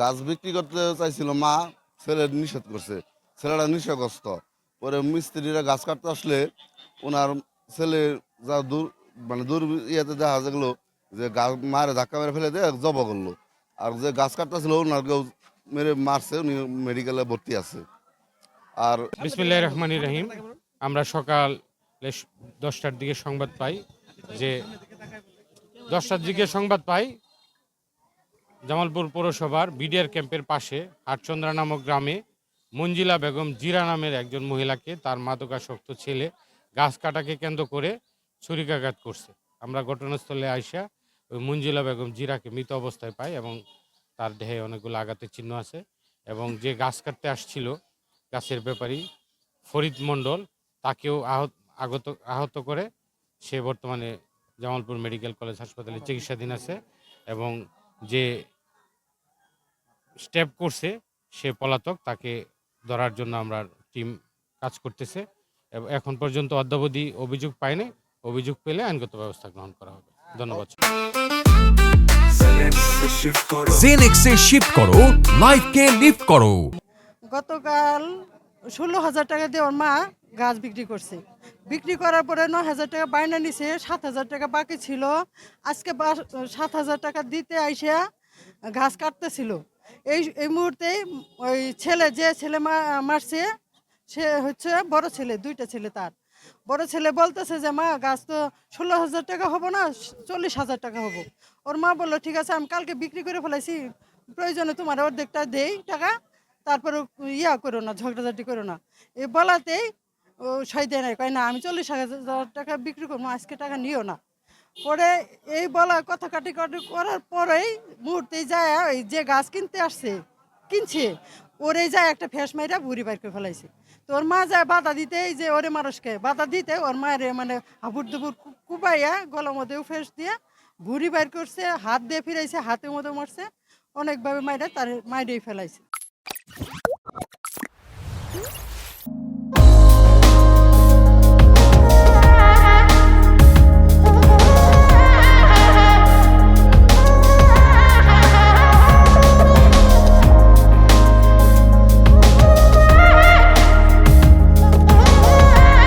গাছ বিক্রি করতে চাইছিল মা, ছেলে নিষেধ করছে। ছেলেটা নিষেধগ্রস্ত পরে মিস্ত্রিরা গাছ কাটতে আসলে ওনার ছেলে যা দূর মানে দূর ইয়েতে দেখা যেগুলো যে গাছ মারে ধাক্কা মেরে ফেলে দিয়ে জব করল। আর যে গাছ কাটতেছিল ওনারকেও মেরে মারছে, উনি মেডিকেলে ভর্তি আছে। আর বিসমিল্লাহ রহমান রহিম। আমরা সকাল দশটার দিকে সংবাদ পাই। যে দশটার দিকে সংবাদ পাই, জামালপুর পৌরসভার বিডিআর ক্যাম্পের পাশে হাটচন্দ্রা নামক গ্রামে মঞ্জিলা বেগম জিরা নামের একজন মহিলাকে তার মাদকাসক্ত ছেলে গাছ কাটাকে কেন্দ্র করে ছুরিকাঘাত করছে। আমরা ঘটনাস্থলে আইসা ওই মঞ্জিলা বেগম জিরাকে মৃত অবস্থায় পাই এবং তার দেহে অনেকগুলো আঘাতের চিহ্ন আছে এবং যে গাছ কাটতে আসছিল গাছের ব্যাপারী ফরিদ মণ্ডল তাকেও আহত, আগত, আহত করে সে বর্তমানে জামালপুর মেডিকেল কলেজ হাসপাতালে চিকিৎসাধীন আছে এবং যে স্টেপ করছে সে পলাতক তাকে ধরার জন্য আমরা টিম কাজ করতেছে। এবং এখন পর্যন্ত অদ্যাবধি অভিযোগ পায়নি। অভিযোগ পেলে আইনগত ব্যবস্থা গ্রহণ করা হবে। ধন্যবাদ। জেনেক্সে শিফট করো লাইফকে লিফট করো। গতকাল ষোলো হাজার টাকা দিয়ে ওর মা গাছ বিক্রি করছে। বিক্রি করার পরে ন হাজার টাকা বাইনা নিছে, সাত হাজার টাকা বাকি ছিল। আজকে সাত হাজার টাকা দিতে আইসা ঘাস কাটতেছিল। এই এই মুহূর্তে ওই ছেলে, যে ছেলে মারছে, সে হচ্ছে বড় ছেলে, দুইটা ছেলে তার। বড় ছেলে বলতেছে যে, মা গাছ তো ষোলো হাজার টাকা হব না, চল্লিশ হাজার টাকা হব। ওর মা বলল, ঠিক আছে, আমি কালকে বিক্রি করে ফেলাইছি, প্রয়োজনে তোমার অর্ধেকটা দেই টাকা, তারপরে ইয়া করো না, ঝগড়াঝাটি করো না। এই বলাতেই ও দেয় নাই, কয় না, আমি চল্লিশ হাজার টাকা বিক্রি করব, আজকে টাকা নিও না। পরে এই বলা কথা কাটি কাটি করার পরেই মুহূর্তেই যায় ওই যে গাছ কিনতে আসছে, কিনছে, ওরে যায় একটা ফেস মাইরা ভুড়ি বাইর করে ফেলাইছে। তো ওর মা যায় বাধা দিতে, এই যে ওরে মানুষকে বাধা দিতে, ওর মায়ের মানে হাবুর দুপুর কুবাইয়া গলার মধ্যেও ফেস দিয়ে ভুড়ি বাইর করছে, হাত দিয়ে ফিরাইছে হাতের মধ্যে মারছে, অনেকভাবে মাইরা তার মাইরেই ফেলাইছে।